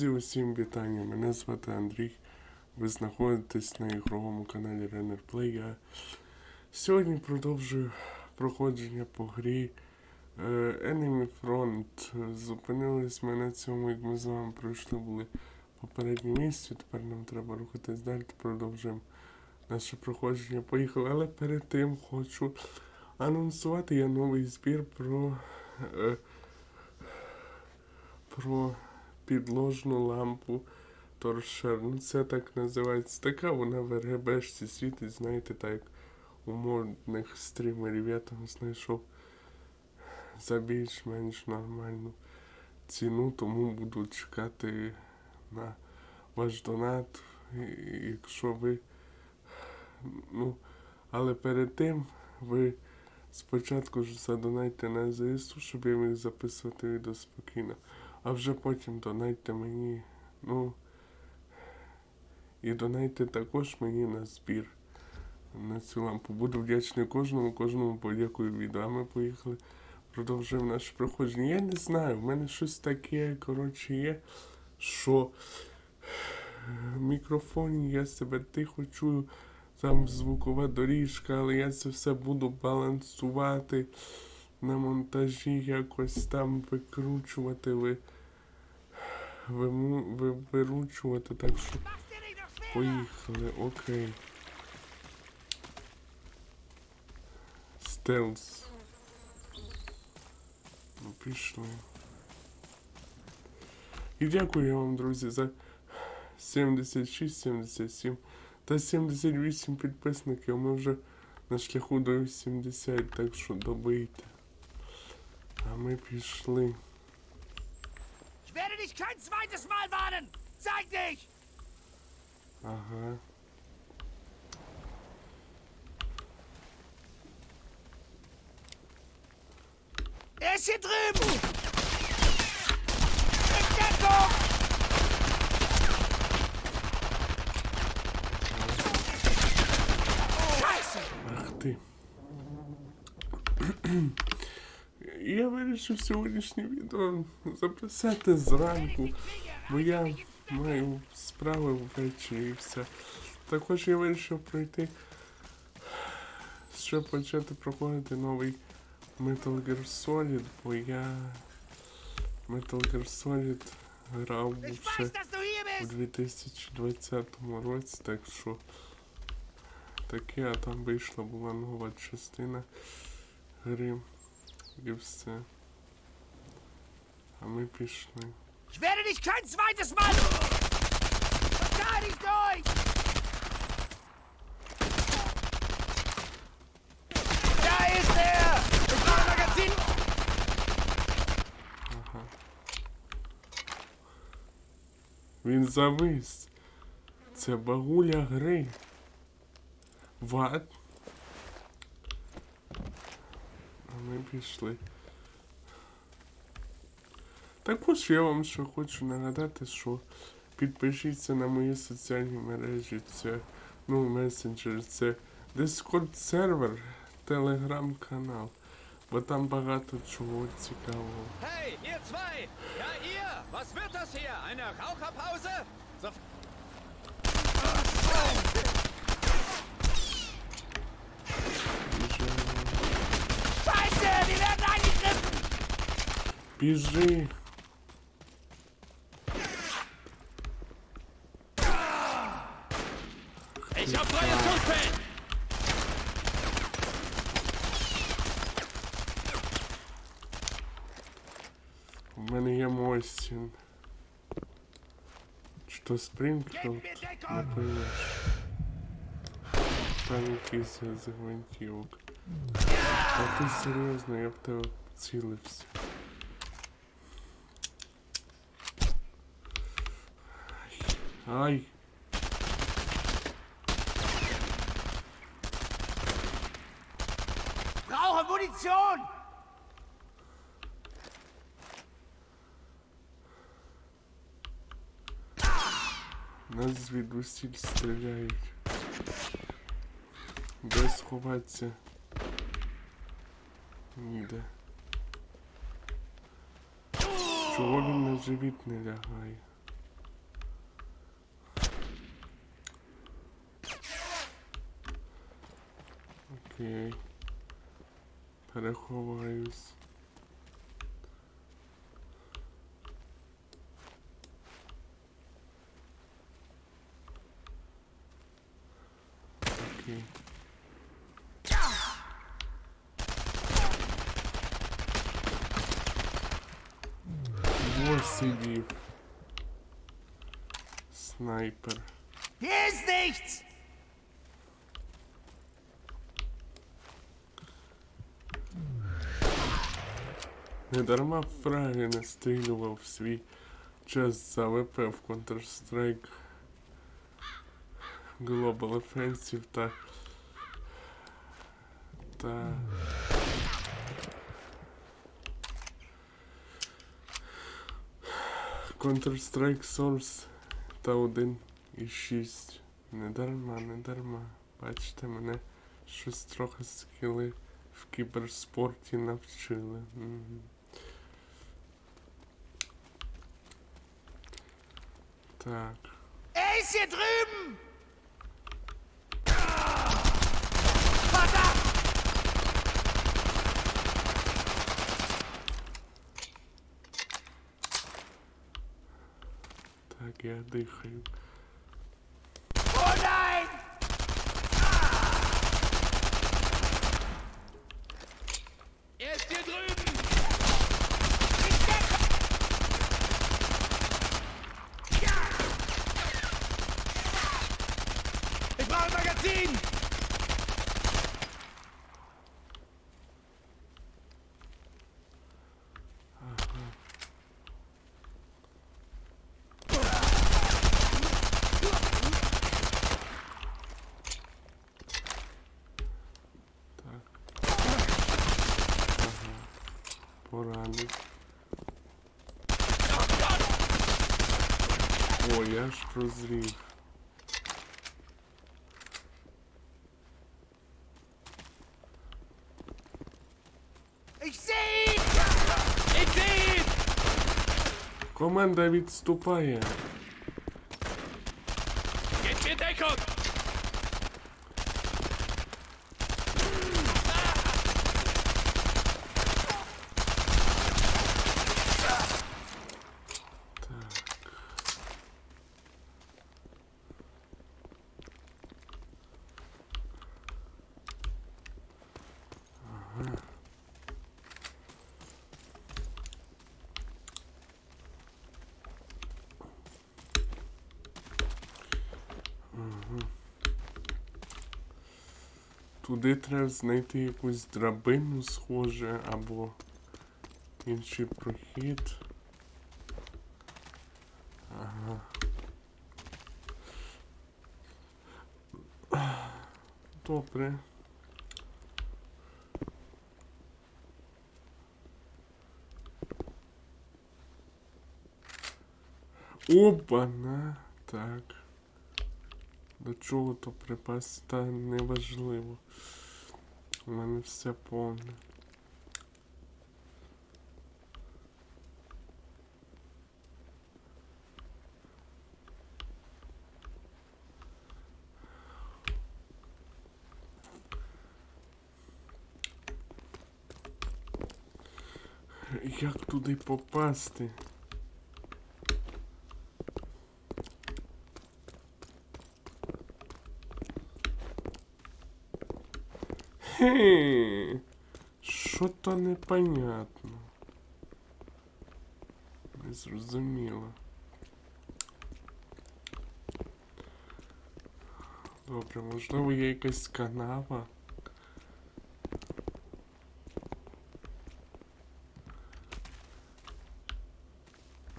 Друзі, усім вітання. Мене звати Андрій. Ви знаходитесь на ігровому каналі Renner Play. Я сьогодні продовжую проходження по грі е, Enemy Front. Зупинились ми на цьому, як ми з вами пройшли були попереднє місце. Тепер нам треба рухатись далі. Продовжуємо наше проходження. Поїхали. Але перед тим хочу анонсувати я новий збір про. Е, про підложну лампу торшер. Ну це так називається. Така вона в РГБшці світить, знаєте, так у модних стрімерів. Я там знайшов за більш-менш нормальну ціну, тому буду чекати на ваш донат. Якщо ви. Ну, але перед тим ви спочатку ж задонайте на ЗСУ, щоб я міг записувати відео спокійно. А вже потім донайте мені, ну. І донайте також мені на збір на цю лампу. Буду вдячний кожному, кожному подякую відео. А ми поїхали. Продовжуємо наше проходження. Я не знаю, в мене щось таке, коротше, є, що в мікрофоні я себе тихо чую, там звукова доріжка, але я це все буду балансувати на монтажі, якось там викручувати, ви, виму- ви, виручувати, так що поїхали, окей. Стелс. Ну, пішли. І дякую вам, друзі, за 76, 77 та 78 підписників. Ми вже на шляху до 80, так що добийте. А ми пішли. Ich werde dich kein zweites Mal warnen! Zeig dich! Ага. Er ist hier drüben! In Deckung! Scheiße! Ах ти. Я вирішив сьогоднішнє відео записати зранку, бо я маю справи ввечері і все. Також я вирішив пройти, щоб почати проходити новий Metal Gear Solid, бо я Metal Gear Solid грав ще у 2020 році, так що таке, а там вийшла була нова частина гри і все. А ми пішли. Ich werde dich kein zweites Mal... Verteidigt euch! Da ist er! Ich war Magazin! Він завис. Це багуля гри. Ват. А ми пішли. Також я вам ще хочу нагадати, що підпишіться на мої соціальні мережі. Це ну, месенджер, це Discord сервер, телеграм-канал. Бо там багато чого цікавого. Hey, ihr zwei! Ja, ihr! Was wird das hier? Eine Raucherpause? So Біжи! ich hab freie Schussfeld! У мене є Мостін. Чи то Спрінкфілд? Geben wir Не Deckung! поймеш. Там якийсь з гвинтівок. А ти серйозно, я в тебе цілився. Ай! Brauche Munition! Нас звідусіль стріляють. Де сховатися? Ніде. Чого він на живіт не лягає? Окей. Переховаюсь. Окей. Ось сидів. Снайпер. Hier ist nichts! Недарма фраги настрілював свій час за ВП в Counter-Strike Global Offensive та. та. Counter-Strike Source та 1.6. Не дарма, не дарма. Бачите, мене щось трохи скіли в кіберспорті навчили. Так. Er ist hier drüben! Verdammt! Так, я дихаю. Oh nein! Er ist hier drüben! Ich decke! Ich brauche ein Magazin! Так. Ага. Поранив. О, я ж прозрів. Команда відступає. Туди треба знайти якусь драбину схоже або інший прохід. Ага. Добре. Опа-на. Так. До чого то припас, та неважливо. У мене все повне. Як туди попасти? Хе, що то непонятно. Не зрозуміло. Добре, можливо, є якась канава.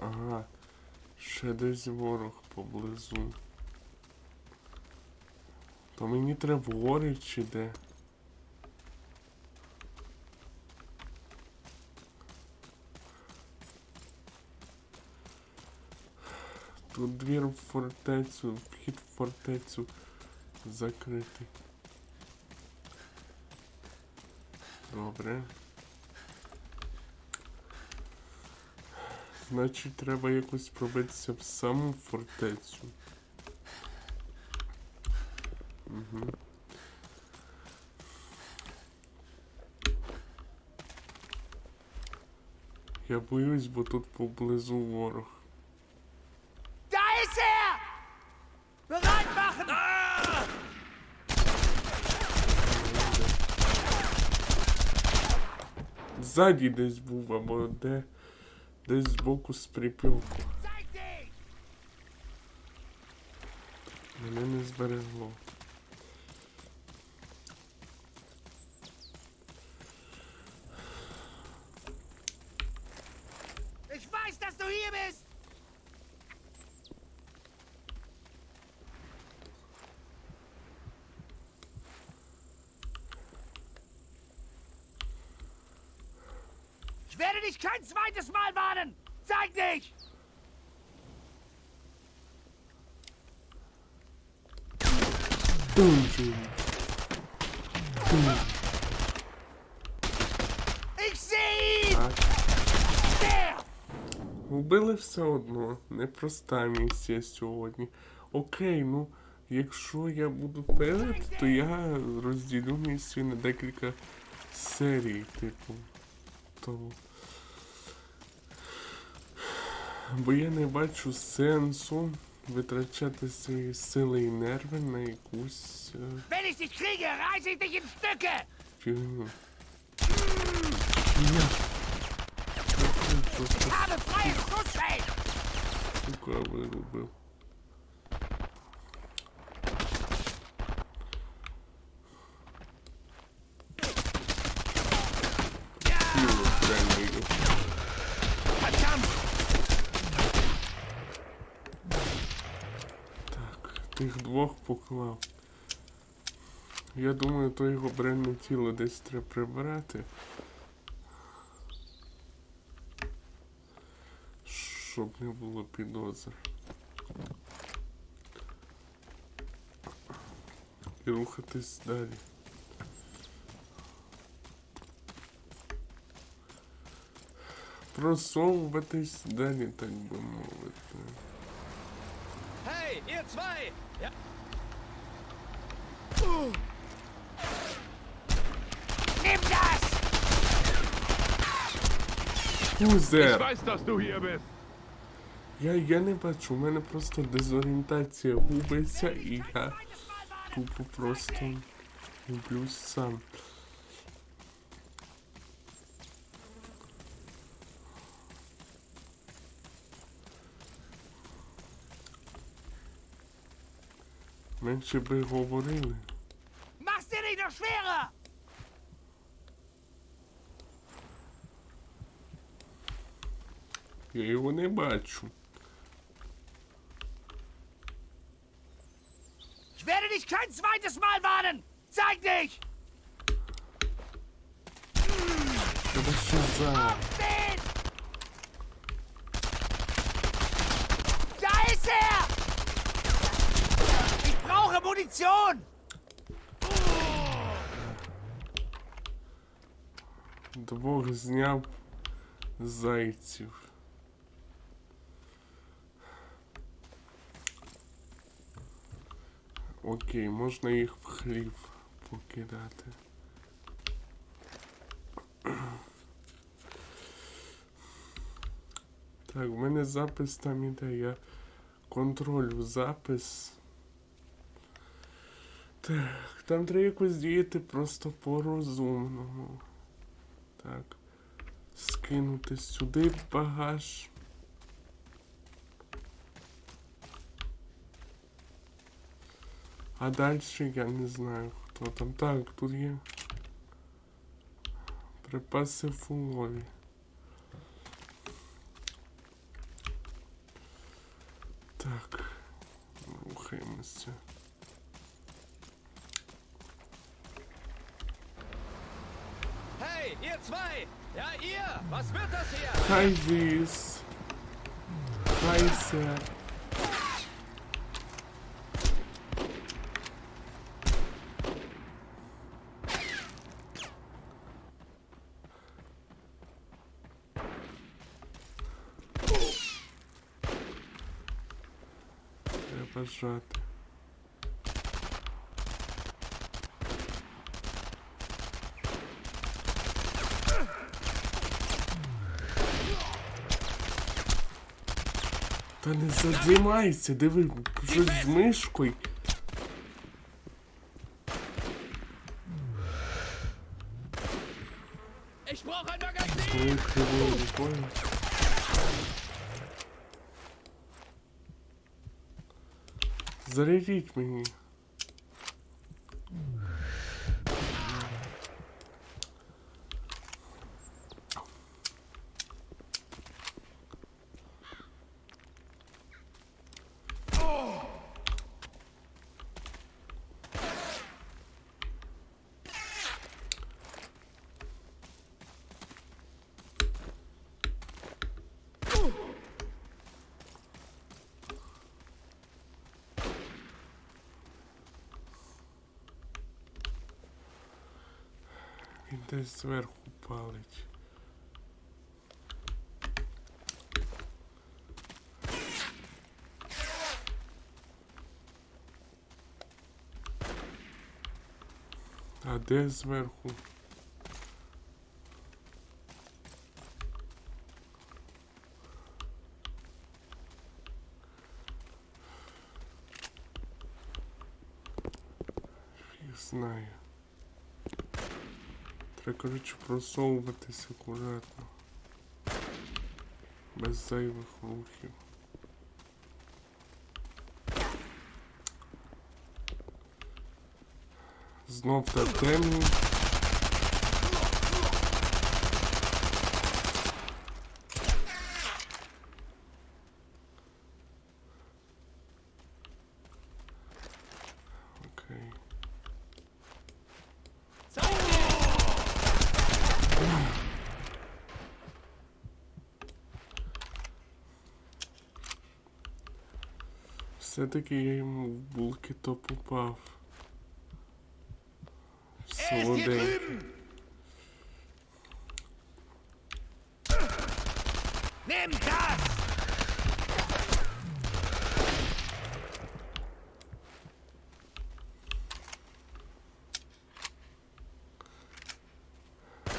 Ага, ще десь ворог поблизу. То мені треба вгорі чи де? Двір в фортецю, вхід в фортецю закритий. Добре. Значить, треба якось пробитися в саму фортецю. Угу. Я боюсь, бо тут поблизу ворог. Ззаді десь був, або де. Десь збоку з припілку. Мене не зберегло. Ich weiß, dass du hier bist! Ich werde dich kein zweites Mal warnen! Zeig dich! Ich sehe ihn! Убили все одно. Непроста місія сьогодні. Окей, ну, якщо я буду вперед, то я розділю місію на декілька серій, типу. Тому. Бо я не бачу сенсу витрачати свої сили і нерви на якусь Wenn ich dich kriege, reiße ich dich in Stücke! фігню. Я треную. Verdammt! Так, тих двох поклав. Я думаю, то його бренне тіло десь треба прибирати. Щоб не було підозр. І рухатись далі. Просовуватись далі, так би мовити. Hey, ihr zwei! Ja, Nimm das! Кузер! weiß, dass du hier bist. Я, я не бачу, у мене просто дезорієнтація губиться і я тупо просто гублюсь сам. Менше би говорили. Mach's dir nicht noch schwerer! Я його не бачу. Ich werde dich kein zweites Mal warnen! Zeig dich! Треба що за. Den! Da ist er! Ich brauche Munition! Двох зняв зайців. Окей, можна їх в хлів покидати. Так, в мене запис там іде, я контролю запис. Так, там треба якось діяти просто по-розумному. Так. Скинути сюди багаж. А далі я не знаю, хто там. Так, тут є. Припаси фулові. Так. Рухаємося. zwei! Ja, ihr! Was wird das hier? Хай віз. Хай Та не зажимайся, диви, щось з мишкою. Твою кривою. Зарядіть мені. Він десь зверху палить. А де зверху? Знаю. Треба, коротше, просовуватись акуратно. Без зайвих рухів. Знов тотемні. Окей. Все-таки я йому в булки то попав. Er drüben! Nimm das!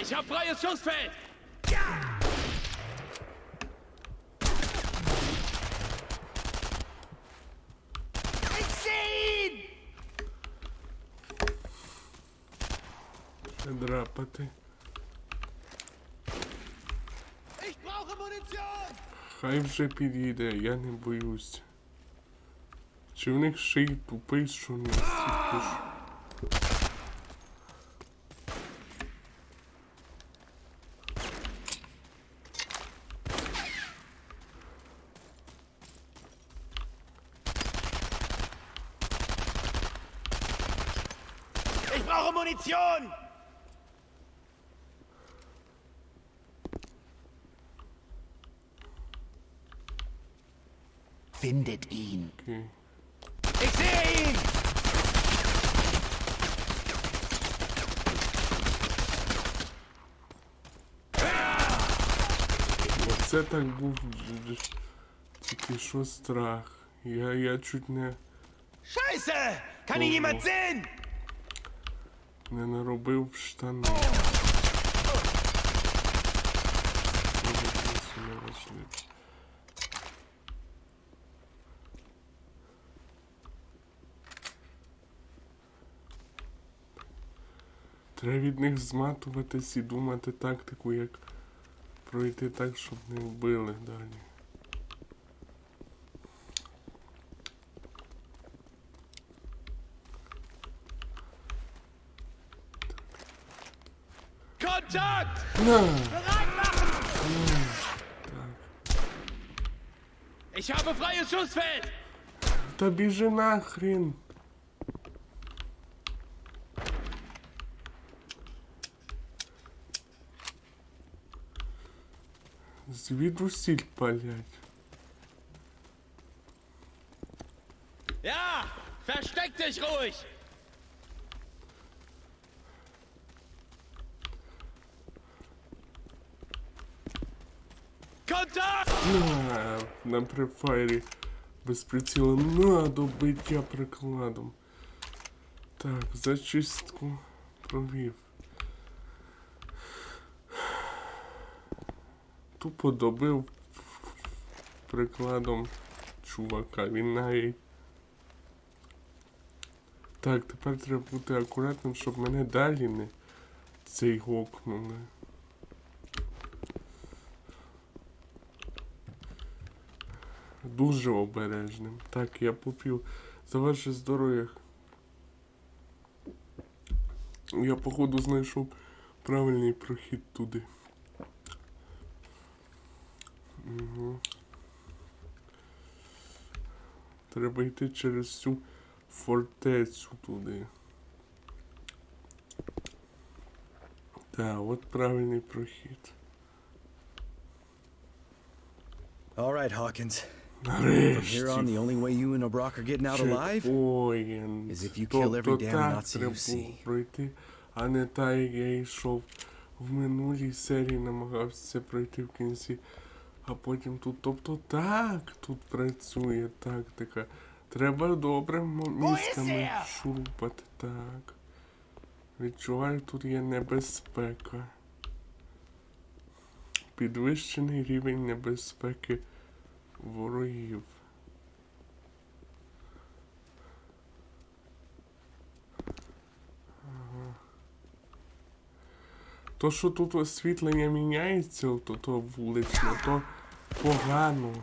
Ich hab freies Schussfeld! Ich seh ihn! Не драпати. Ich brauche Munition! Хай вже підійде, я не боюсь. Чи в них ще й тупий, що не стільки. Ich brauche Munition! Findet ihn. Окей. Ich sehe ihn! Оце так був тільки що страх. Я, я чуть не, Scheiße! Kann ihn jemand sehen? не наробив в штани. Це Треба від них зматуватись і думати тактику, як пройти так, щоб не вбили далі. Machen! Ich habe freies Schussfeld! Та біжи нахрен! Звідусіль палять. Ja! Versteck dich ruhig! На, на префайрі без прицілу на добиття прикладом. Так, зачистку провів. Тупо добив прикладом чувака. Він навіть. Так, тепер треба бути акуратним, щоб мене далі не цей гокнули. Дуже обережним. Так, я попів за ваше здоров'я. Я походу знайшов правильний прохід туди. Угу. Треба йти через цю фортецю туди. Так, от правильний прохід. All right, Hawkins. From here on, the only way you and O'Brock are getting out alive is if you Тобто kill every damn Nazi you see. пройти, а не так, як я йшов в минулій серії, намагався пройти в кінці. А потім тут, тобто так, тут працює тактика. Треба добре м- мізками шурупати, так. Відчуваю, тут є небезпека. Підвищений рівень небезпеки ворогів. То, що тут освітлення міняється, то, то вуличне, то погано.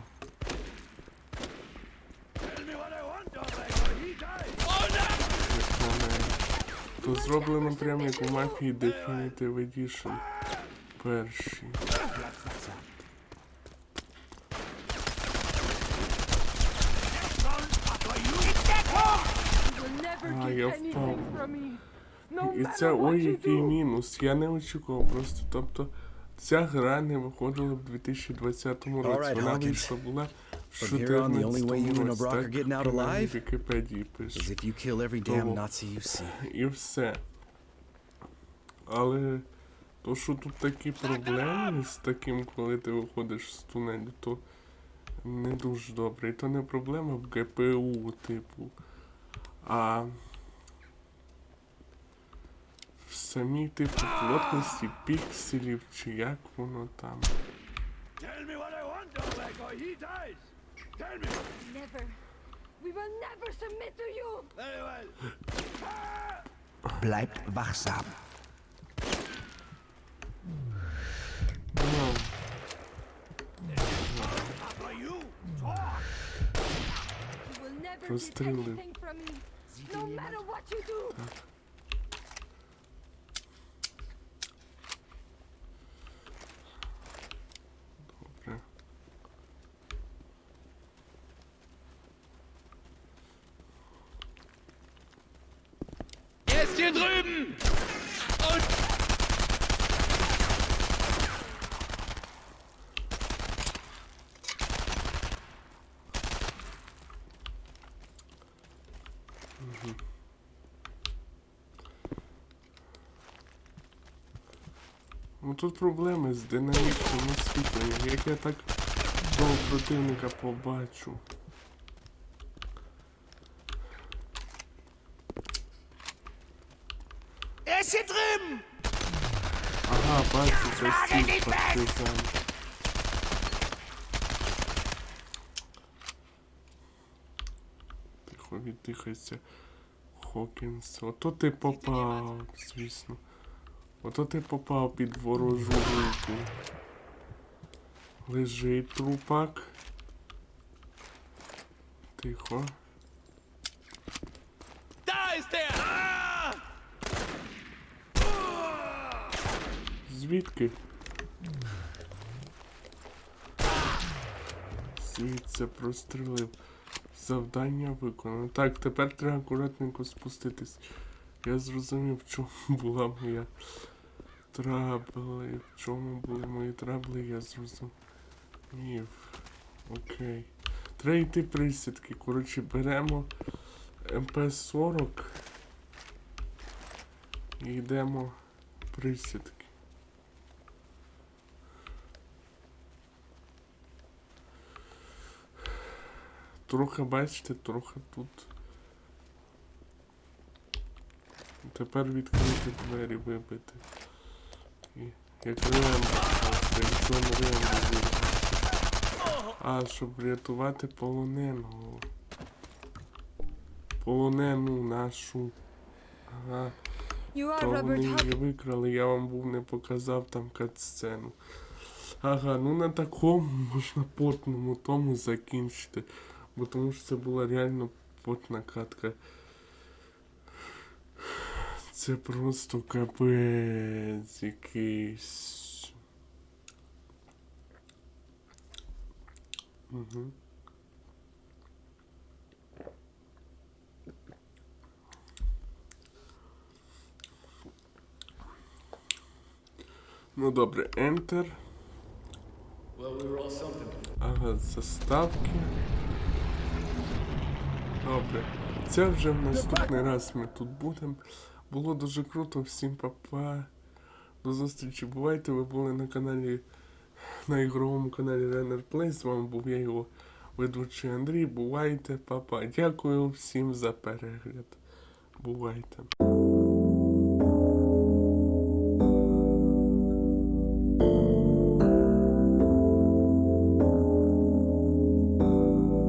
То зроблено прямо як у мафії Definitive Edition. Перший. will never Ah, І це ой який мінус. Я не очікував просто. Тобто ця гра не виходила в 2020 році. Вона вийшла була в From here on, the only way you 14 and році. Так в Вікіпедії пише. І все. Але то, що тут такі проблеми з таким, коли ти виходиш з тунелю, то не дуже добре. І то не проблема в ГПУ, типу. А самій типу плотності пікселів, чи як воно там. Tell me what I want, Overbeck, or he dies. Tell me. Never. We will never submit to you. Very well. Bleibt wachsam. Ну, For you, talk. You will never get Розстрілив. anything from me. No matter what you do. добре. Hier drüben! Und Ну тут проблеми з динамічним освітленням. Як я так того противника побачу. Er ist hier drüben. Ага, бачу, стіль партизан. Тихо віддихайся. Хокінс. Ото ти попав, звісно. Ото ти попав під ворожу руку. Лежить трупак. Тихо. da ist er! Ah! Звідки? Звідси прострілив. Завдання виконано. Так, тепер треба акуратненько спуститись. Я зрозумів, в чому була моя трабли. В чому були мої трабли, я зрозумів. Окей. Треба йти присідки. Коротше, беремо МП-40 і йдемо присідки. Трохи бачите, трохи тут. Тепер відкрити двері вибити. І як Рембо, просто, як Джон Рембо. А, щоб врятувати полоненого. Полонену нашу. Ага. То вони її викрали, я вам був не показав там кат-сцену. Ага, ну на такому можна потному тому закінчити. Бо тому що це була реально потна катка. Це просто капець якийсь. Угу. Ну добре, Enter. Ага, заставки. Добре. Це вже в наступний раз ми тут будемо. Було дуже круто, всім па-па. До зустрічі. Бувайте, ви були на каналі, на ігровому каналі Renner Play. З вами був я його ведучий Андрій. Бувайте, па-па. Дякую всім за перегляд. Бувайте.